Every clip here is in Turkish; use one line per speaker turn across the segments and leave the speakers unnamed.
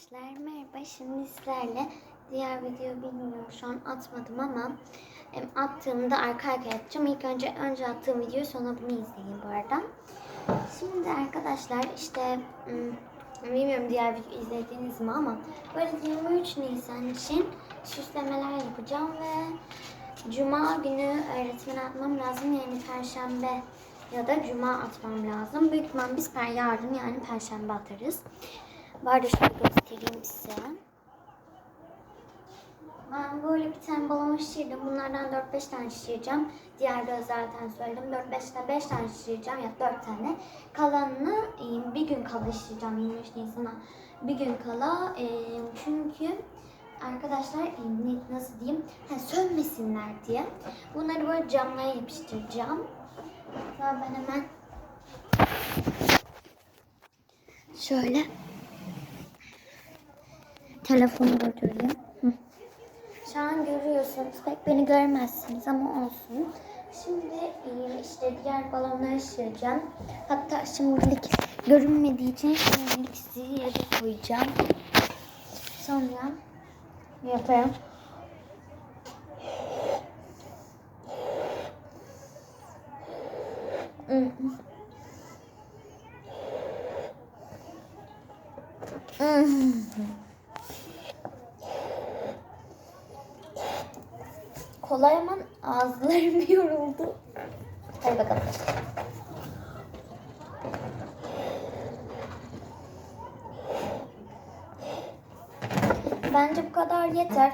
Arkadaşlar merhaba. Şimdi sizlerle diğer video bilmiyorum şu an atmadım ama attığımda arka arkaya atacağım. İlk önce önce attığım videoyu sonra bunu izleyin bu arada. Şimdi arkadaşlar işte ım, bilmiyorum diğer video izlediniz mi ama böyle 23 Nisan için süslemeler yapacağım ve Cuma günü öğretmene atmam lazım yani Perşembe ya da Cuma atmam lazım. Büyük ihtimal biz yarın yani Perşembe atarız. Da şöyle göstereyim size. Ben böyle bir tane balon şişirdim. Bunlardan 4-5 tane şişireceğim. Diğer de zaten söyledim. 4-5 5 tane şişireceğim ya 4 tane. Kalanını e, bir gün kala şişireceğim 23 Nisan'a. Bir gün kala e, çünkü arkadaşlar e, nasıl diyeyim ha, sönmesinler diye bunları böyle camlara yapıştıracağım. Hatta ben hemen şöyle telefonu götüreyim. Şu an görüyorsunuz. Pek beni görmezsiniz ama olsun. Şimdi e, işte diğer balonları şişireceğim. Hatta şimdilik görünmediği için şimdilik sizi yere koyacağım. Sonra yaparım. Hı. Hı. Kolay ama ağızlarım yoruldu. Hadi bakalım. Bence bu kadar yeter.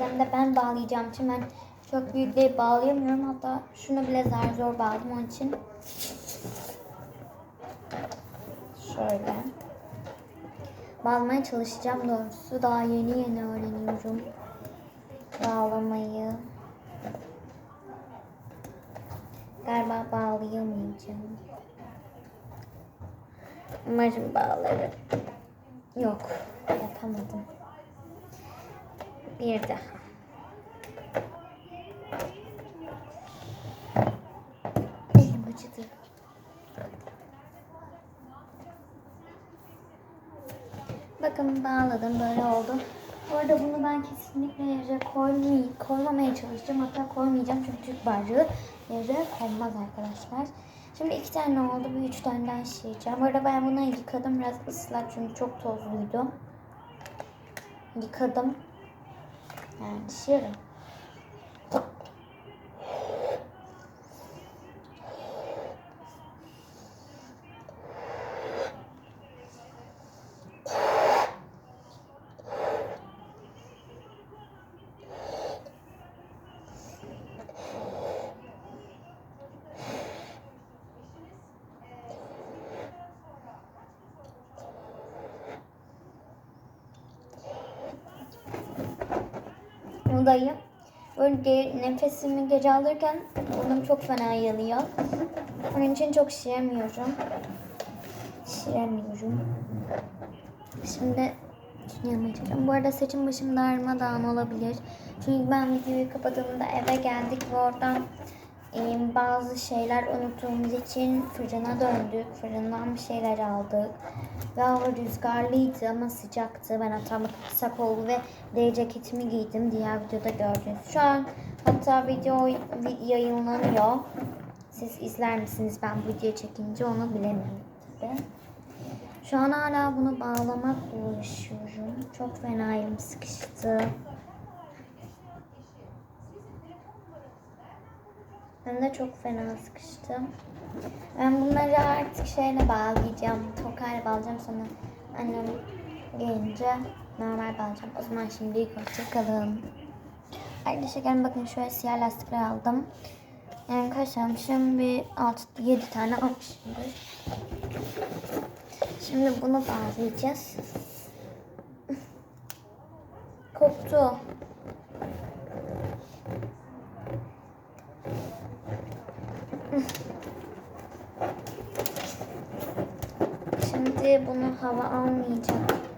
Da ben bağlayacağım için ben çok büyük bağlayamıyorum. Hatta şunu bile zar zor bağladım onun için. Şöyle. Bağlamaya çalışacağım doğrusu. Daha yeni yeni öğreniyorum bağlamayı. Galiba bağlayamayacağım. Umarım bağlarım. Yok, yapamadım. Bir daha. Bakın bağladım böyle oldu. Bu arada bunu ben kesinlikle yere koymay koymamaya çalışacağım. Hatta koymayacağım çünkü Türk bayrağı yere konmaz arkadaşlar. Şimdi iki tane oldu. Bir üç tane daha şişireceğim. Bu arada ben bunu yıkadım. Biraz ıslak çünkü çok tozluydu. Yıkadım. 嗯谢了 Böyle nefesimi gece alırken burnum çok fena yanıyor. Onun için çok şişiremiyorum. Şişiremiyorum. Şimdi çalışıyorum. Bu arada saçım başım darmadağın olabilir. Çünkü ben videoyu kapadığımda eve geldik ve oradan bazı şeyler unuttuğumuz için fırına döndük. Fırından bir şeyler aldık. Ve hava rüzgarlıydı ama sıcaktı. Ben hatta kısa kollu ve deri ceketimi giydim. Diğer videoda gördünüz. Şu an hatta video vi- yayınlanıyor. Siz izler misiniz ben bu videoyu çekince onu bilemiyorum tabii. Şu an hala bunu bağlamakla uğraşıyorum. Çok fena elim sıkıştı. Ben de çok fena sıkıştım. Ben bunları artık şeyle bağlayacağım. Tokayla bağlayacağım sonra annem gelince normal bağlayacağım. O zaman şimdilik hoşçakalın. Arkadaşlar gelin bakın şöyle siyah lastikler aldım. Yani kaç almışım? Bir 6 7 tane almışımdır. Şimdi bunu bağlayacağız. Koptu. Şimdi bunu hava almayacak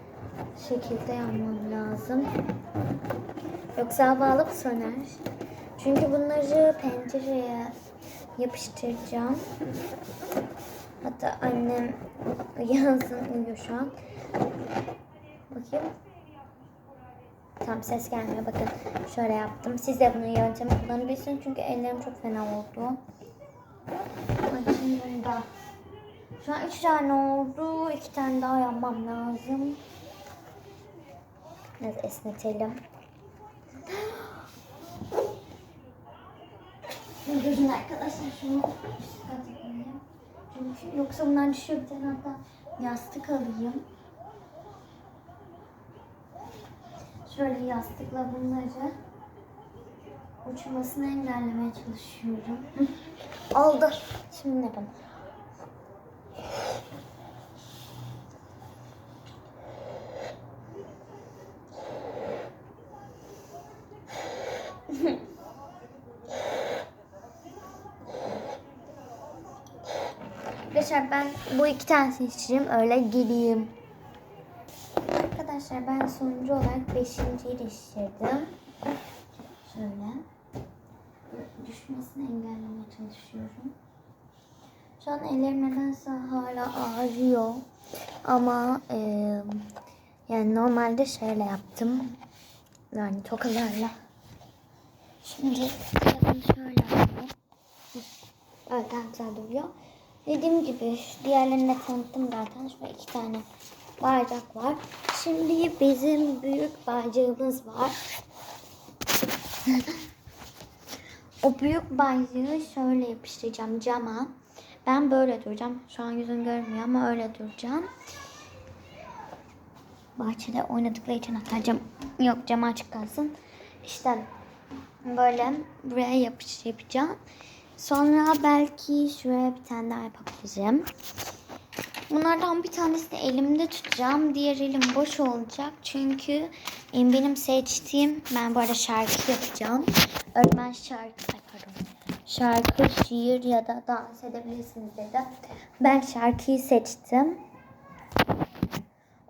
şekilde yapmam lazım. Yoksa hava alıp söner. Çünkü bunları pencereye yapıştıracağım. Hatta annem yazın uyuyor şu an. yapayım. Tam ses gelmiyor bakın. Şöyle yaptım. Siz de bunun yöntemi kullanabilirsiniz çünkü ellerim çok fena oldu. Bakın bunda. Şu an üç tane oldu. İki tane daha yapmam lazım. Biraz esnetelim. Durun arkadaşlar şunu koyayım. Çünkü yoksa bunlar düşüyor. Bir tane hatta yastık alayım. Şöyle yastıkla bunları uçmasını engellemeye çalışıyorum. Oldu. Şimdi ne yapalım? Arkadaşlar ben bu iki tanesini içeceğim öyle gideyim. Arkadaşlar ben sonuncu olarak beşinciyi şişirdim. Şöyle. Düşmesini engellemeye çalışıyorum. Şu an ellerim nedense hala ağrıyor. Ama e, yani normalde şöyle yaptım. Yani tokalarla. Şimdi şöyle. Evet daha güzel duruyor. Dediğim gibi diğerlerini tanıttım zaten. Şurada iki tane bardak var. Şimdi bizim büyük bardağımız var. o büyük bardağı şöyle yapıştıracağım cama. Ben böyle duracağım. Şu an yüzüm görmüyor ama öyle duracağım. Bahçede oynadıkları için hatta cam yok cam açık kalsın. İşte böyle buraya yapış yapacağım. Sonra belki şuraya bir tane daha yapabilirim. Bunlardan bir tanesini elimde tutacağım. Diğer elim boş olacak. Çünkü e, benim seçtiğim, ben bu arada şarkı yapacağım. Öğretmen şarkı, pardon. Şarkı, şiir ya da dans edebilirsiniz dedi. Ben şarkıyı seçtim.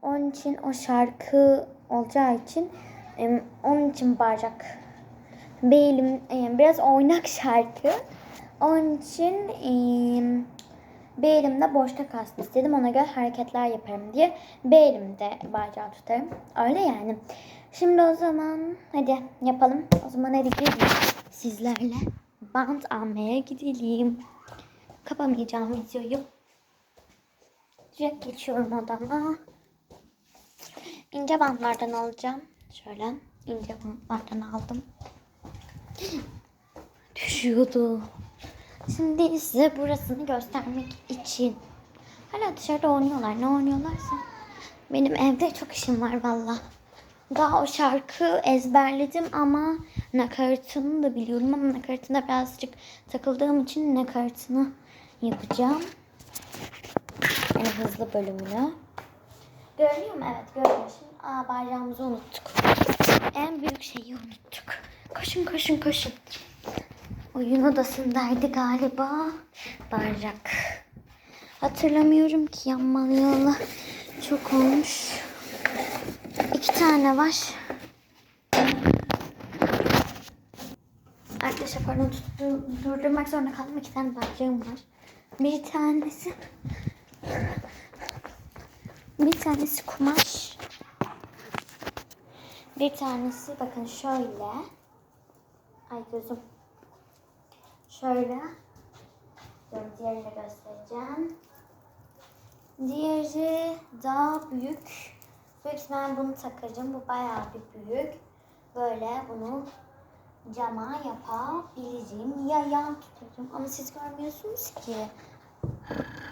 Onun için o şarkı olacağı için onun için bardak e, biraz oynak şarkı. Onun için bir elimde boşta kalsın istedim. Ona göre hareketler yaparım diye bir elimde bardağı tutarım. Öyle yani. Şimdi o zaman hadi yapalım. O zaman hadi gidelim sizlerle. Bant almaya gidelim. Kapamayacağım videoyu. Direkt geçiyorum odama. İnce bantlardan alacağım. Şöyle ince bantlardan aldım. Düşüyordu. Şimdi size burasını göstermek için. Hala dışarıda oynuyorlar. Ne oynuyorlarsa. Benim evde çok işim var valla. Daha o şarkı ezberledim ama nakaratını da biliyorum ama nakaratına birazcık takıldığım için nakaratını yapacağım. En hızlı bölümünü. Görünüyor mu? Evet görünüyor. Şimdi aa bayrağımızı unuttuk. En büyük şeyi unuttuk. Koşun koşun koşun. Oyun odasındaydı galiba. Bardak. Hatırlamıyorum ki yanmayalı. Çok olmuş. İki tane var. Arkadaşlar pardon tuttu, durdurmak zorunda kaldım. İki tane bardağım var. Bir tanesi bir tanesi kumaş. Bir tanesi bakın şöyle. Ay gözüm. Şöyle. Diğerini göstereceğim. Diğeri daha büyük. Büyük ihtimalle bunu takacağım. Bu bayağı bir büyük. Böyle bunu cama yapabilirim. Ya yan tutacağım ama siz görmüyorsunuz ki.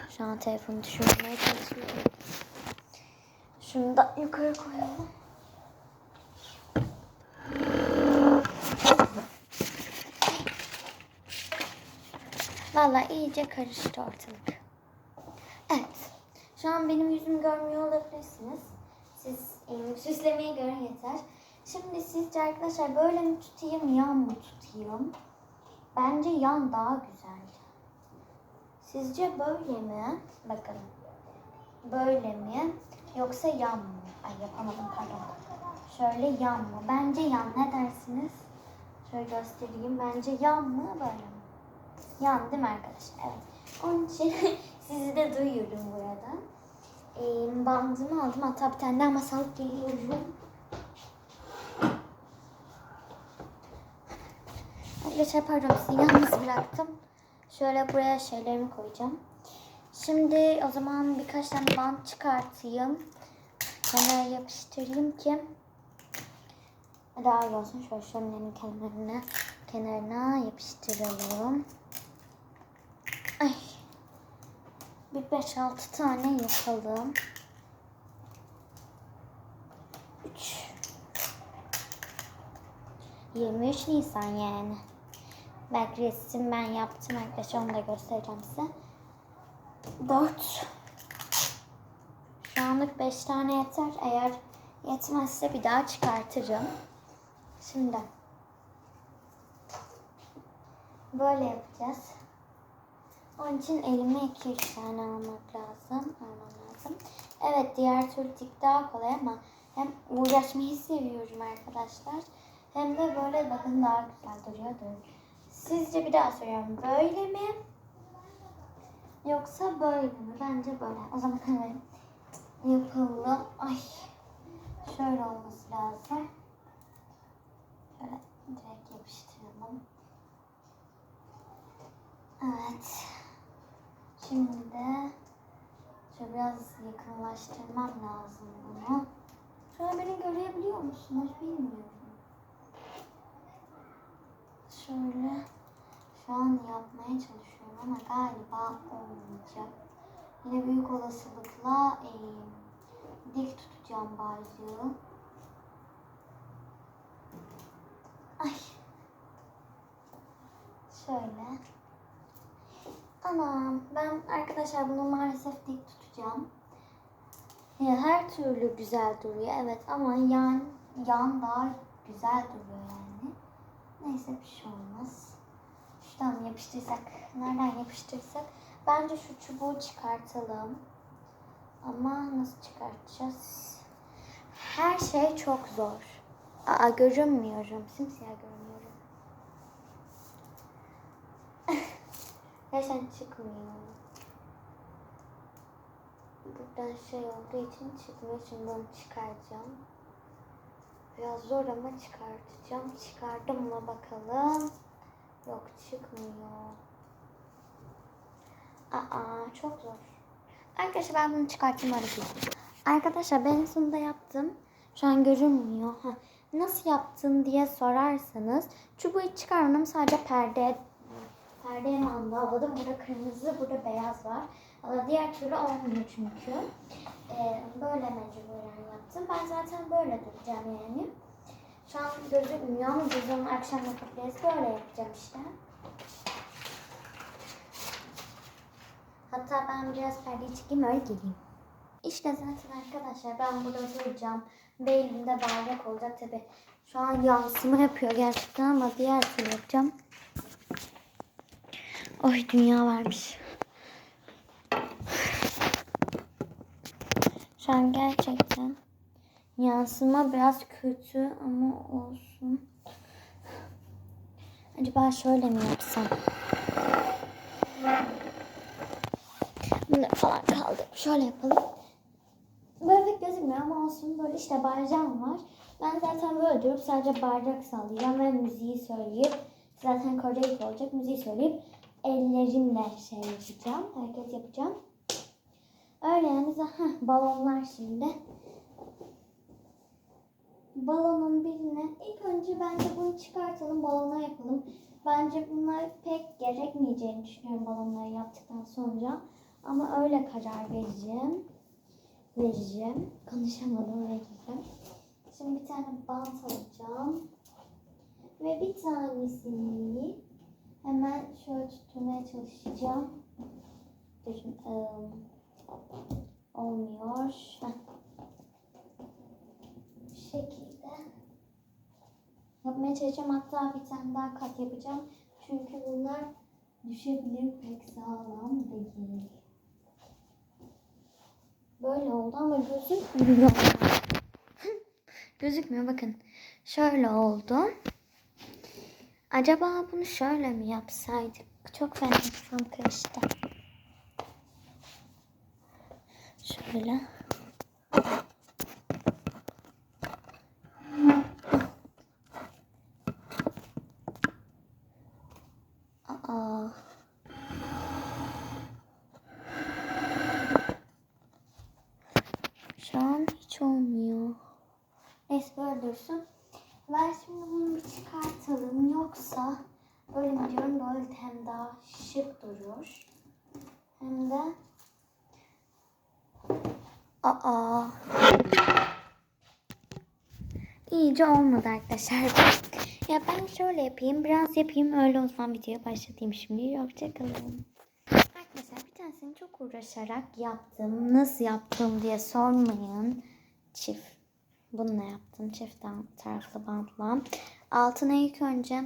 Şu an telefonu düşürmeye çalışıyorum. Şunu da yukarı koyalım. Valla iyice karıştı ortalık. Evet. Şu an benim yüzümü görmüyor olabilirsiniz. Siz e, süslemeye göre yeter. Şimdi sizce arkadaşlar böyle mi tutayım, yan mı tutayım? Bence yan daha güzel. Sizce böyle mi? Bakın. Böyle mi? Yoksa yan mı? Ay yapamadım pardon. Şöyle yan mı? Bence yan. Ne dersiniz? Şöyle göstereyim. Bence yan mı? Böyle mi? Yan değil mi arkadaşlar? Evet. Onun için sizi de duyuyorum burada. e, bandımı aldım. Hatta bir tane daha masal geliyorum. Arkadaşlar pardon sizi yalnız bıraktım. Şöyle buraya şeylerimi koyacağım. Şimdi o zaman birkaç tane bant çıkartayım. Kenara yapıştırayım ki daha iyi olsun. Şöyle şöminenin kenarına, kenarına yapıştıralım. Ay. Bir 5-6 tane yapalım. 3 23 Nisan yani. Belki resim ben yaptım arkadaşlar onu da göstereceğim size. 4 Şu anlık 5 tane yeter. Eğer yetmezse bir daha çıkartırım. Şimdi böyle yapacağız. Onun için elime 2-3 tane almak lazım. Almam lazım. Evet diğer türlü tik daha kolay ama hem uğraşmayı seviyorum arkadaşlar. Hem de böyle bakın daha güzel duruyor. Sizce bir daha soruyorum. Böyle mi? Yoksa böyle mi? Bence böyle. O zaman hemen yapalım. Ay. Şöyle olması lazım. Şöyle direkt yapıştıralım. Evet. Şimdi şöyle biraz yakınlaştırmam lazım bunu. Şu an beni görebiliyor musunuz bilmiyorum. Şöyle şu an yapmaya çalışıyorum ama galiba olmayacak. Yine büyük olasılıkla e, dik tutacağım bayrağı. Ay. Şöyle. Anam ben arkadaşlar bunu maalesef dik tutacağım. Ya her türlü güzel duruyor evet ama yan yan daha güzel duruyor yani. Neyse bir şey olmaz. Şuradan yapıştırsak? Nereden yapıştırsak? Bence şu çubuğu çıkartalım. Ama nasıl çıkartacağız? Her şey çok zor. Aa görünmüyorum. Simsiyah görünüyorum. Gerçekten çıkmıyor. Buradan şey olduğu için çıkmıyor. Şimdi onu çıkaracağım. Biraz zor ama çıkartacağım. Çıkardım mı bakalım. Yok çıkmıyor. Aa çok zor. Arkadaşlar ben bunu öyle bir. Arkadaşlar ben sonunda yaptım. Şu an görünmüyor. Nasıl yaptın diye sorarsanız çubuğu çıkarmadım. Sadece perde perdeye mandaladım. Burada kırmızı, burada beyaz var. Ama diğer türlü olmuyor çünkü. Ee, böyle mecburen yaptım. Ben zaten böyle duracağım yani. Şu an gözükmüyor ama biz onu akşam yapabiliriz. Böyle yapacağım işte. Hatta ben biraz perdeyi çekeyim öyle geleyim. İşte zaten arkadaşlar ben burada duracağım. Ve elimde bardak olacak tabi. Şu an yansıma yapıyor gerçekten ama diğer türlü yapacağım. Oy dünya varmış. Şu an gerçekten yansıma biraz kötü ama olsun. Acaba şöyle mi yapsam? Bunları falan kaldı. Şöyle yapalım. Böyle pek gözükmüyor ama olsun. Böyle işte bardağım var. Ben zaten böyle durup sadece bardak sallayacağım ve müziği söyleyip zaten Koreyik olacak. Müziği söyleyip ellerimle şey yapacağım. Hareket yapacağım. Öyle yani balonlar şimdi. Balonun birine ilk önce bence bunu çıkartalım balona yapalım. Bence bunlar pek gerekmeyeceğini düşünüyorum balonları yaptıktan sonra. Ama öyle karar vereceğim. Vereceğim. Konuşamadım vereceğim. Şimdi bir tane bant alacağım. Ve bir tanesini hemen şöyle tutmaya çalışacağım. Durun. ıı, olmuyor. Heh. Bu şekilde yapmaya çalışacağım. Hatta bir tane daha kat yapacağım. Çünkü bunlar düşebilir pek sağlam değil. Böyle oldu ama gözükmüyor. Gözükmüyor bakın. Şöyle oldu. Acaba bunu şöyle mi yapsaydık? Çok fena kafam karıştı. Şöyle. Aa. Şu an hiç olmuyor. Neyse böyle dursun. Ben şimdi bunu bir çıkartalım. Yoksa böyle mi diyorum böyle hem daha şık duruyor. Hem de Aa. İyice olmadı arkadaşlar. Ya ben şöyle yapayım. Biraz yapayım. Öyle o videoya başlatayım şimdi. Hoşçakalın. Arkadaşlar bir tanesini çok uğraşarak yaptım. Nasıl yaptım diye sormayın. Çift. Bununla yaptım. Çift taraflı bantla. Altına ilk önce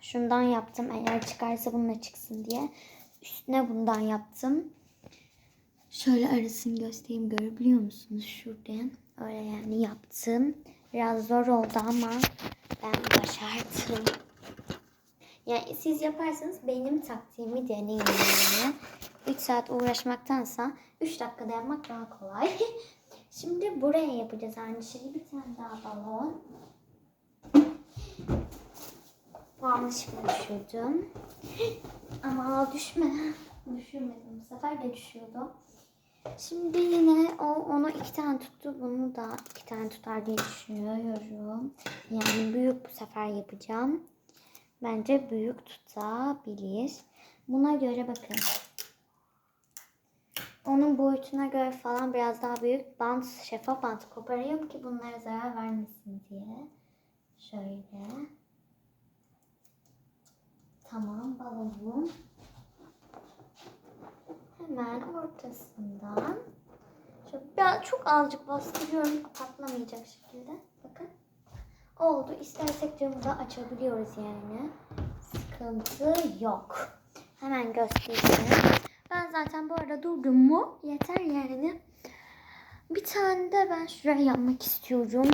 şundan yaptım. Eğer çıkarsa bununla çıksın diye. Üstüne bundan yaptım. Şöyle arasını göstereyim görebiliyor musunuz şuradan? Öyle yani yaptım. Biraz zor oldu ama ben başardım. Yani siz yaparsanız benim taktiğimi deneyin. Yani. 3 saat uğraşmaktansa 3 dakikada yapmak daha kolay. Şimdi buraya yapacağız aynı şeyi. Bir tane daha balon. Yanlışlıkla düşürdüm. Ama düşme. Düşürmedim. Bu sefer de düşüyordu. Şimdi yine o onu iki tane tuttu. Bunu da iki tane tutar diye düşünüyorum. Yani büyük bu sefer yapacağım. Bence büyük tutabilir. Buna göre bakın. Onun boyutuna göre falan biraz daha büyük bant, şeffaf bant koparıyorum ki bunlara zarar vermesin diye. Şöyle. Tamam balonum hemen ortasından şöyle çok azıcık bastırıyorum patlamayacak şekilde. Bakın. Oldu. İstersek camı da açabiliyoruz yani. Sıkıntı yok. Hemen göstereyim. Ben zaten bu arada durdum mu yeter yani. Bir tane de ben şuraya yapmak istiyorum.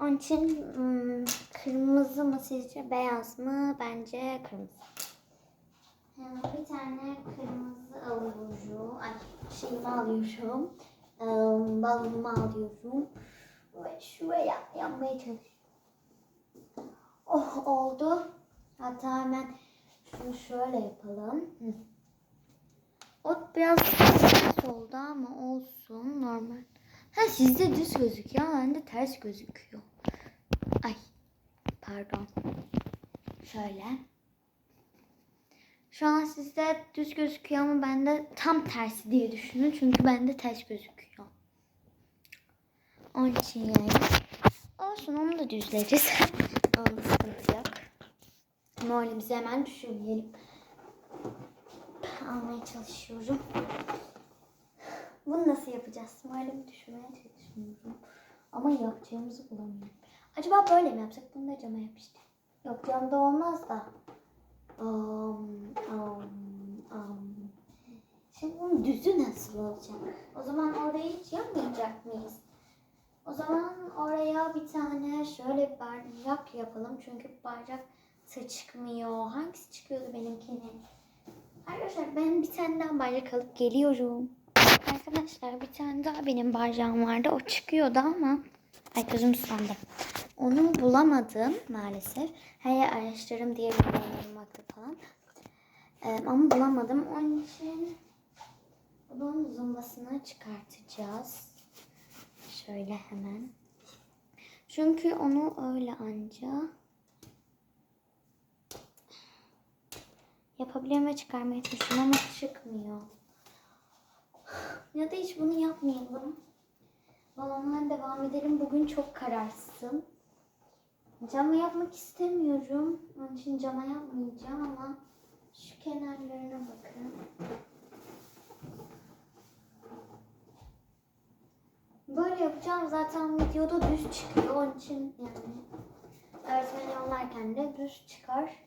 Onun için hmm, kırmızı mı sizce beyaz mı? Bence kırmızı. Hemen bir tane kırmızı alıyorum. Ay şeyimi alıyorum. Ee, balonumu alıyorum. Ve şuraya yapmaya çalışıyorum. Oh oldu. Hatta hemen şunu şöyle yapalım. Hı. O biraz ters oldu ama olsun normal. Ha sizde düz gözüküyor. Bende ters gözüküyor. Pardon. Şöyle. Şu an sizde düz gözüküyor ama bende tam tersi diye düşünün. Çünkü bende ters gözüküyor. Onun için yani. Olsun onu da düzleriz. Onun sıkıntı yok. Hemen düşürmeyelim. Almaya çalışıyorum. Bunu nasıl yapacağız? Moralimi düşürmeye çalışıyorum. Ama yapacağımızı bulamıyorum. Acaba böyle mi yapsak? Bunu da cama yapıştır. Yok camda olmaz da. Um, um, um. Şimdi bunun düzü nasıl olacak? O zaman orayı hiç yapmayacak mıyız? O zaman oraya bir tane şöyle bir bayrak yapalım. Çünkü bayrak çıkmıyor. Hangisi çıkıyordu benimkinin? Arkadaşlar ben bir tane daha bayrak alıp geliyorum. Arkadaşlar bir tane daha benim bayrağım vardı. O çıkıyordu ama ay gözüm sulandı. Onu bulamadım maalesef. Her araştırırım diye bulmakta falan. Ee, ama bulamadım. Onun için bunun zumbasını çıkartacağız. Şöyle hemen. Çünkü onu öyle anca yapabilirim ve çıkarmaya çalışıyorum ama çıkmıyor. Ya da hiç bunu yapmayalım. Balonlara devam edelim. Bugün çok kararsın. Cama yapmak istemiyorum. Onun için cama yapmayacağım ama şu kenarlarına bakın. Böyle yapacağım. Zaten videoda düz çıkıyor. Onun için yani öğretmeni yollarken de düz çıkar.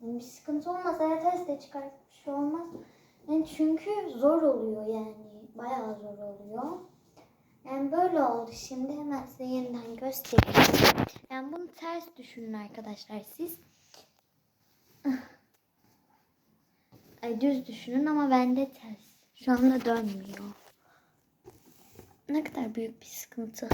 Yani bir sıkıntı olmaz. Eğer test de çıkar bir şey olmaz. Yani çünkü zor oluyor yani. Bayağı zor oluyor. Yani böyle oldu. Şimdi hemen size yeniden göstereyim. Yani bunu ters düşünün arkadaşlar siz. Ay düz düşünün ama bende ters. Şu anda dönmüyor. Ne kadar büyük bir sıkıntı.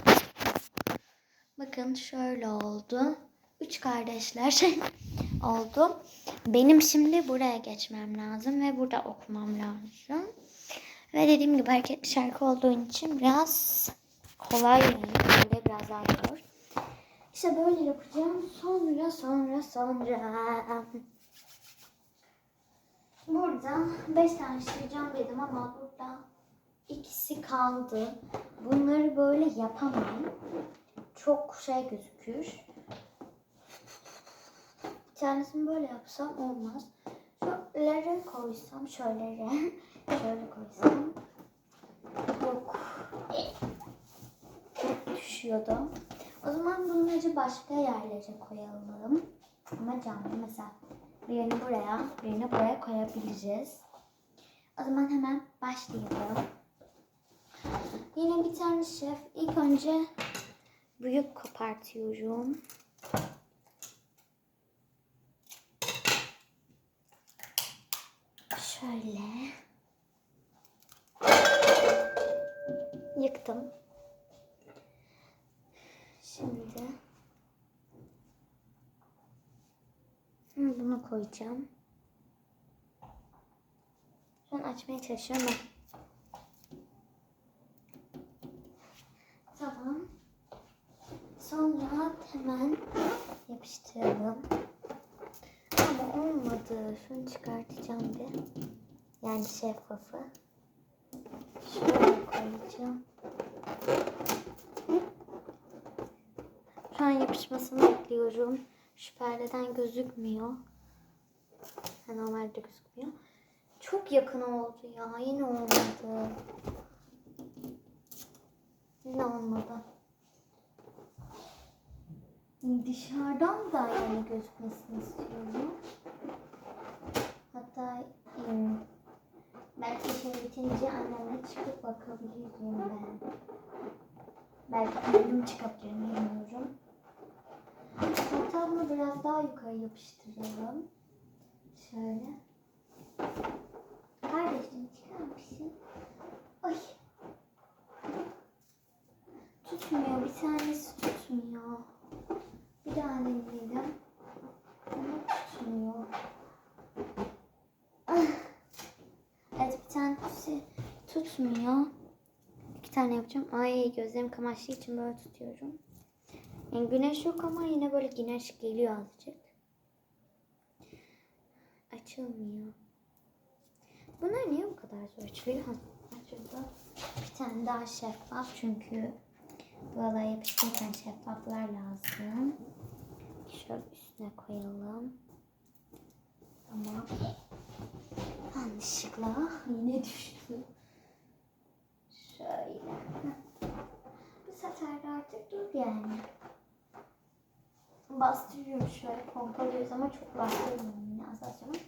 Bakın şöyle oldu. Üç kardeşler oldu. Benim şimdi buraya geçmem lazım ve burada okumam lazım. Ve dediğim gibi hareketli şarkı olduğu için biraz kolay. Böyle biraz daha zor. İşte böyle yapacağım. Sonra sonra sonra. Burada beş tane işleyeceğim dedim ama burada ikisi kaldı. Bunları böyle yapamam. Çok şey gözükür. Bir tanesini böyle yapsam olmaz. Şöyle koysam şöyle şöyle koysam yok. Düşüyordu. O zaman bunları başka yerlere koyalım. Ama canlı mesela birini buraya, birini buraya koyabiliriz. O zaman hemen başlayalım. Yine bir tane şef. İlk önce büyük kopartıyorum. Şöyle. Yıktım. Şimdi bunu koyacağım. An açmaya çalışıyorum. ama- Tamam. Sonra hemen yapıştıralım. Ama olmadı. Şunu çıkartacağım bir. Yani şeffafı. Şöyle koyacağım. Şu an yapışmasını bekliyorum. Şu perdeden gözükmüyor. Ha, normalde gözükmüyor. Çok yakın oldu ya. Yine olmadı. Yine olmadı. Dışarıdan da yani gözükmesini istiyorum. Hatta em, belki işim bitince annemle çıkıp bakabilirim ben. Belki kendim çıkabilirim bilmiyorum. Bunu biraz daha yukarı yapıştıralım. Şöyle. Kardeşim çıkar mısın? Ay. Tutmuyor. Bir tanesi tutmuyor. Bir daha deneyelim. Ama tutmuyor. Ah. Evet bir tanesi tutmuyor. İki tane yapacağım. Ay gözlerim kamaştığı için böyle tutuyorum. Yani güneş yok ama yine böyle güneş geliyor azıcık. Açılmıyor. Bunlar niye bu kadar zor açılıyor? Açıldı. Bir tane daha şeffaf çünkü buralara yapıştırırken şeffaflar lazım. Şöyle üstüne koyalım. Tamam. Yanlışlıkla yine düştü. Şöyle. Bu sefer de artık dur yani. Bastırıyorum şöyle pompalıyoruz ama çok bastırmıyorum yine asansörü.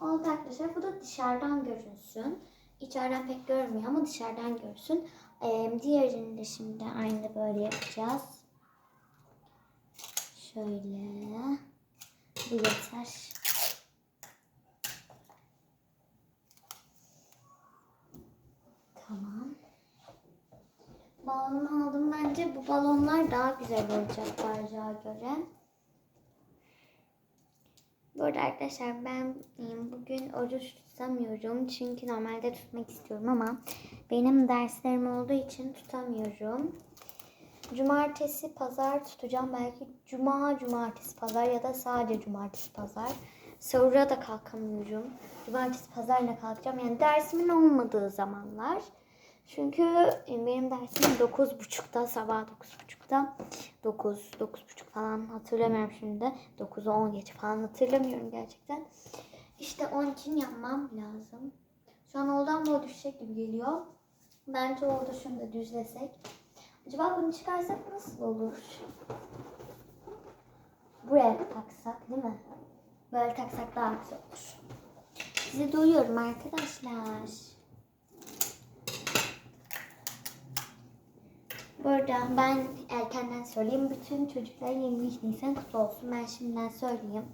Oldu arkadaşlar. Bu da dışarıdan görünsün. İçeriden pek görmüyor ama dışarıdan görsün. Ee, diğerini de şimdi aynı böyle yapacağız. Şöyle. Bu yeter. Tamam. Balon aldım. Bence bu balonlar daha güzel olacak bardağa göre. Bu arada arkadaşlar ben bugün oruç tutamıyorum. Çünkü normalde tutmak istiyorum ama benim derslerim olduğu için tutamıyorum. Cumartesi, pazar tutacağım. Belki cuma, cumartesi, pazar ya da sadece cumartesi, pazar. Sahura da kalkamıyorum. Cumartesi, pazarla kalkacağım. Yani dersimin olmadığı zamanlar. Çünkü e, benim dersim 9.30'da, sabah 9.30'da. 9, 9.30 falan hatırlamıyorum şimdi. 9'u 10 geçe falan hatırlamıyorum gerçekten. İşte onun için yapmam lazım. Şu an oldan böyle düşecek gibi geliyor. Bence oldu şunu da düzlesek. Acaba bunu çıkarsak nasıl olur? Buraya taksak değil mi? Böyle taksak daha güzel olur. Sizi duyuyorum arkadaşlar. Burada ben erkenden söyleyeyim. Bütün çocuklar 23 Nisan kutlu olsun. Ben şimdiden söyleyeyim.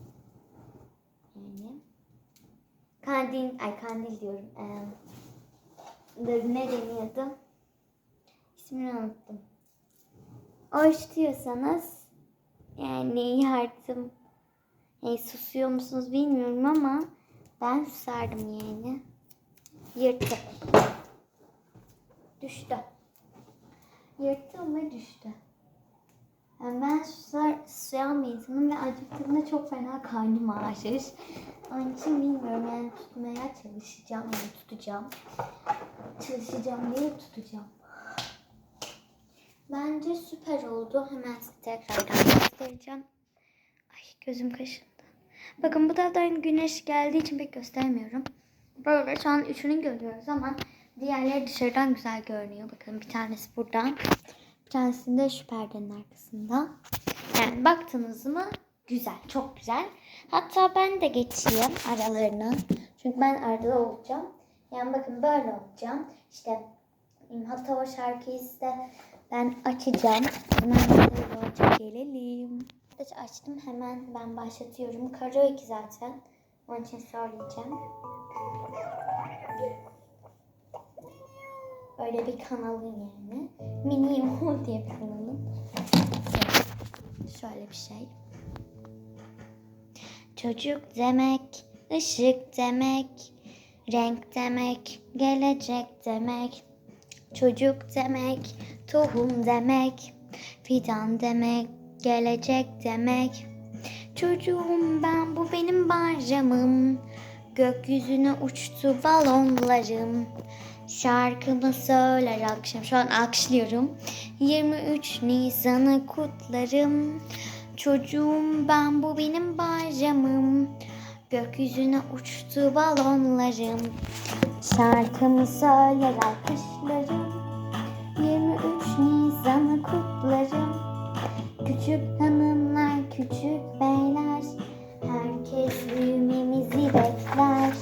Yani. Kandil, ay kandil diyorum. Ee, ne deniyordu? İsmini unuttum. Oruç diyorsanız yani yardım yani susuyor musunuz bilmiyorum ama ben susardım yani. Yırttı. Düştü. Yırttı ve düştü. Yani ben susar, susayan bir insanım ve acıktığımda çok fena karnım ağrır. Onun için bilmiyorum yani tutmaya çalışacağım yani tutacağım. Çalışacağım diye tutacağım. Bence süper oldu. Hemen size tekrardan göstereceğim. Ay gözüm kaşındı. Bakın bu taraftan güneş geldiği için pek göstermiyorum. Böyle şu an üçünü görüyoruz ama diğerleri dışarıdan güzel görünüyor. Bakın bir tanesi buradan. Bir tanesi de şu perdenin arkasında. Yani baktınız mı güzel, çok güzel. Hatta ben de geçeyim aralarına. Çünkü ben arada olacağım. Yani bakın böyle olacağım. İşte hatta o şarkıyı size ben açacağım. Hemen size gelelim. Evet, açtım hemen ben başlatıyorum. Karaoke zaten. Onun için söyleyeceğim. Öyle bir kanalın yani. Mini Yol diye bir kanalın. Şöyle bir şey. Çocuk demek, ışık demek, renk demek, gelecek demek. Çocuk demek, tohum demek, fidan demek, gelecek demek. Çocuğum ben bu benim bayramım. Gökyüzüne uçtu balonlarım. Şarkımı söyler akşam. Şu an alkışlıyorum. 23 Nisan'ı kutlarım. Çocuğum ben bu benim bayramım. Gökyüzüne uçtu balonlarım. Şarkımı söyler alkışlarım. 23 Nisan'ı kutlarım. Küçük hanımlar, küçük beyler, herkes büyümemizi bekler.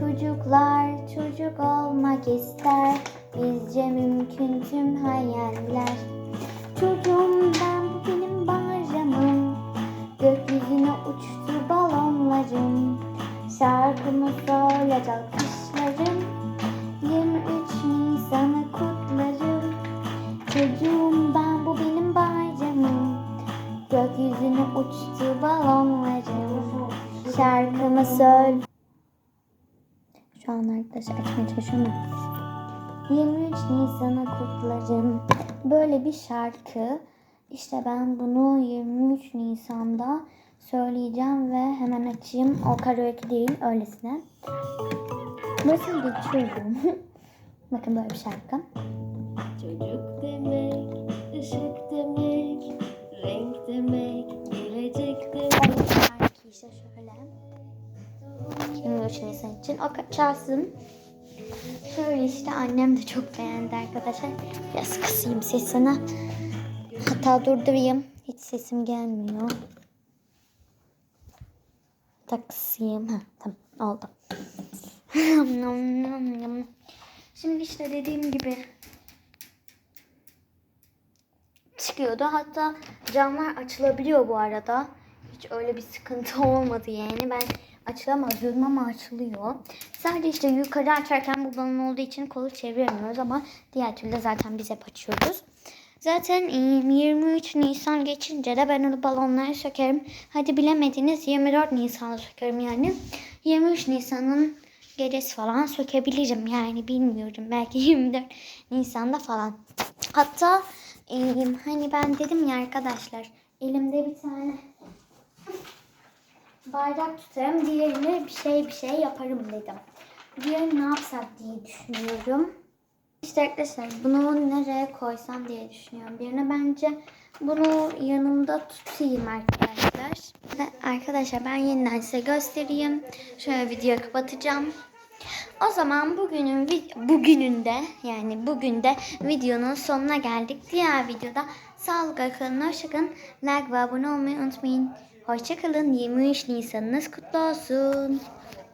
Çocuklar çocuk olmak ister, bizce mümkün tüm hayaller. Çocuğum ben bu benim bayramım, gökyüzüne uçtu balonlarım. Şarkımı söyler alkışlarım, 23 Nisan'ı kutlarım. Çocuğum ben bu benim bayramım Gökyüzüne uçtu balonlarım Şarkımı söyle Şu an arkadaşlar açmaya çalışıyorum ama 23 Nisan'ı kutlarım Böyle bir şarkı İşte ben bunu 23 Nisan'da söyleyeceğim ve hemen açayım. O karaoke değil öylesine. Nasıl geçiyorum? Bakın böyle bir şarkı.
Çocuk demek, ışık
23 Nisan için o çalsın. Şöyle işte annem de çok beğendi arkadaşlar. Biraz kısayım sesini. Hatta durdurayım. Hiç sesim gelmiyor. Kısayım. Ha, tamam oldu. Şimdi işte dediğim gibi çıkıyordu. Hatta camlar açılabiliyor bu arada. Hiç öyle bir sıkıntı olmadı yani. Ben açılamaz diyordum ama açılıyor. Sadece işte yukarı açarken bu balon olduğu için kolu çeviremiyoruz ama diğer türlü zaten biz hep açıyoruz. Zaten e, 23 Nisan geçince de ben onu balonları sökerim. Hadi bilemediniz 24 Nisan'da sökerim yani. 23 Nisan'ın gecesi falan sökebilirim yani bilmiyorum. Belki 24 Nisan'da falan. Hatta e, hani ben dedim ya arkadaşlar elimde bir tane bayrak tutarım. Diğerine bir şey bir şey yaparım dedim. Diğerini ne yapsak diye düşünüyorum. İşte arkadaşlar bunu nereye koysam diye düşünüyorum. Birine bence bunu yanımda tutayım arkadaşlar. Arkadaşlar ben yeniden size göstereyim. Şöyle videoyu kapatacağım. O zaman bugünün vid- bugününde yani bugün de videonun sonuna geldik. Diğer videoda sağlıkla kalın, hoşçakalın. Like ve abone olmayı unutmayın. Hoşçakalın. 23 Nisan'ınız kutlu olsun.